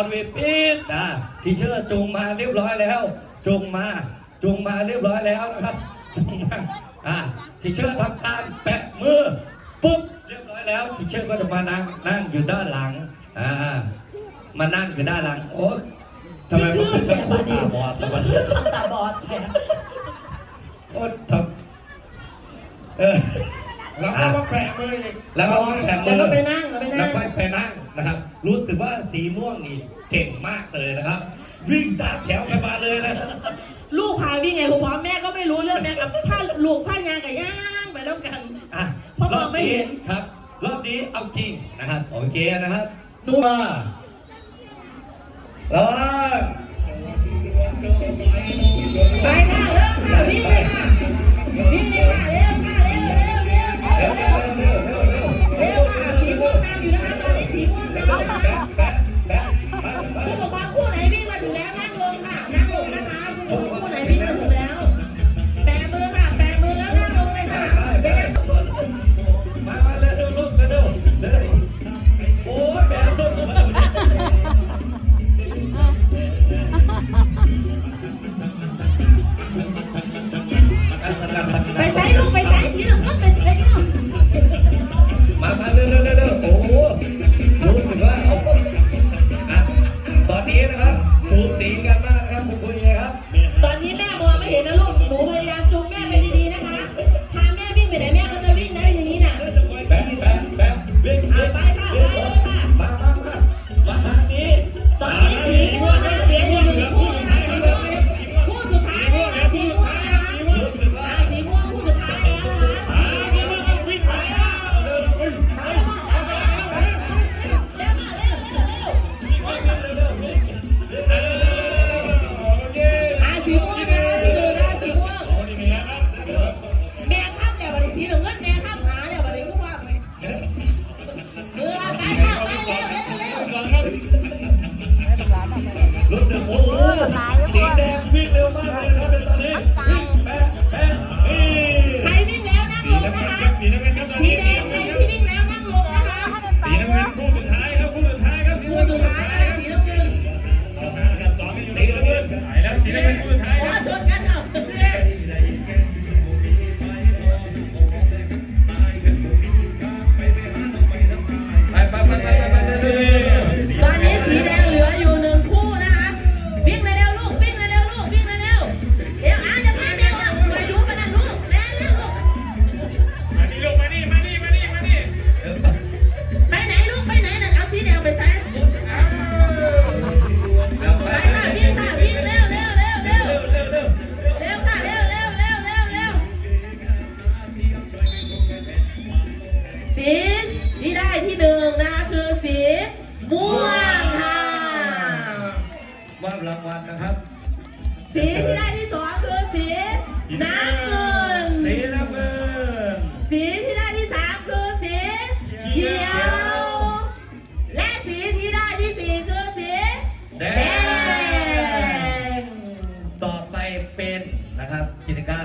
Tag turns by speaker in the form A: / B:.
A: อนเวปีดนะทีเชอร์จงมาเรียบร้อยแล้ว จงมาจงมาเรียบร้อยแล้วนะครับจงมาอ่าทีเชอร์ทำการแปะมือปุ๊บเรียบร้อยแล้วทีเชอร์ก็จะมานั่งนั่งอยู่ด้านหลังอ่ามานั่งอยู่ด้านหลังโอ้
B: แล้
C: วก็มาแปะมืออีก
A: แล้วก็าแปะมือ
B: แล้วก็ไปนั่งแล้วไปนั่ง
A: แล้วก็ไปนั่งนะครับ รู้สึกว่าสีม่วงนี่เก่งมากเลยนะครับ วิ่งตามแถวไปมาเลยนะ
B: ลูกพาวิ่งไงคุณพ่อแม่ก็ไม่รู้เรื่องแม่กับผ้าหลวกผ้ายางกับย่างไปแล้วกัน
A: อะ
B: พ่
A: อ
B: ม
A: อ
B: งไม่เห็น
A: ครับรอบนี้เอาจริงนะครับโอเคนะครับ
B: ดู
A: มาแล้ว
B: ไปค่ะเริ่มค่ะวิ่งเลยค่ะวิ่งเลยค่ะ Yeah.
A: ไป
B: ไหนแม่ You know what? รางวัลนะ
A: ครับ สี
B: ที่ได้ที่สองคือสีน้ำเงิน สีน้ำเงิน
A: สี
B: ที่
C: ได้
B: ที่สามคื
A: อสีเขีย
B: ว และ
C: สี
B: ที่
C: ได้ที่สี่คื
B: อสี
C: แดง
B: ต่อ
A: ไปเป็
B: นนะครับกิจกา
A: ร